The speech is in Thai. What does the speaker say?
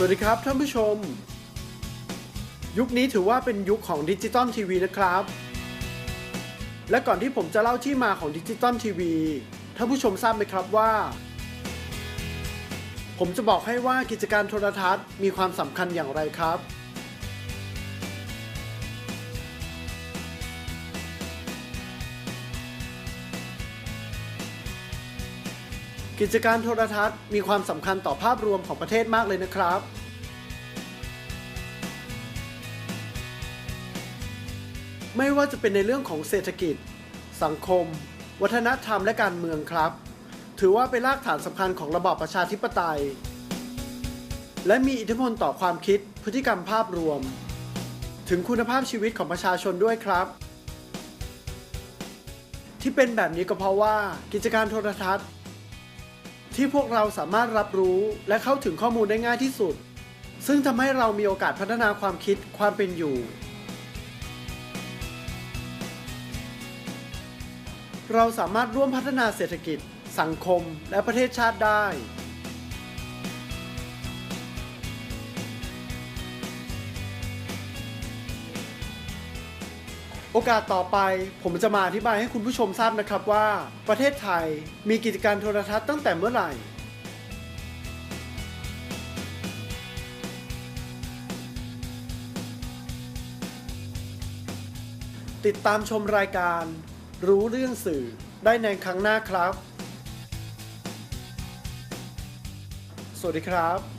สวัสดีครับท่านผู้ชม ยุคนี้ถือว่าเป็นยุคของดิจิตอลทีวีนะครับ และก่อนที่ผมจะเล่าที่มาของดิจิตอลทีวีท่านผู้ชมทราบไหมครับว่า ผมจะบอกให้ว่ากิจการโทรทัศน์มีความสำคัญอย่างไรครับ กิจการโทรทัศน์มีความสำคัญต่อภาพรวมของประเทศมากเลยนะครับ ไม่ว่าจะเป็นในเรื่องของเศรษฐกิจ สังคม วัฒนธรรมและการเมืองครับ ถือว่าเป็นรากฐานสำคัญของระบอบประชาธิปไตย และมีอิทธิพลต่อความคิดพฤติกรรมภาพรวม ถึงคุณภาพชีวิตของประชาชนด้วยครับที่เป็นแบบนี้ก็เพราะว่ากิจการโทรทัศน์ ที่พวกเราสามารถรับรู้และเข้าถึงข้อมูลได้ง่ายที่สุด ซึ่งทำให้เรามีโอกาสพัฒนาความคิดความเป็นอยู่ เราสามารถร่วมพัฒนาเศรษฐกิจ สังคม และประเทศชาติได้ โอกาสต่อไปผมจะมาอธิบายให้คุณผู้ชมทราบนะครับว่า ประเทศไทยมีกิจการโทรทัศน์ตั้งแต่เมื่อไหร่ ติดตามชมรายการ รู้เรื่องสื่อได้ในครั้งหน้าครับ สวัสดีครับ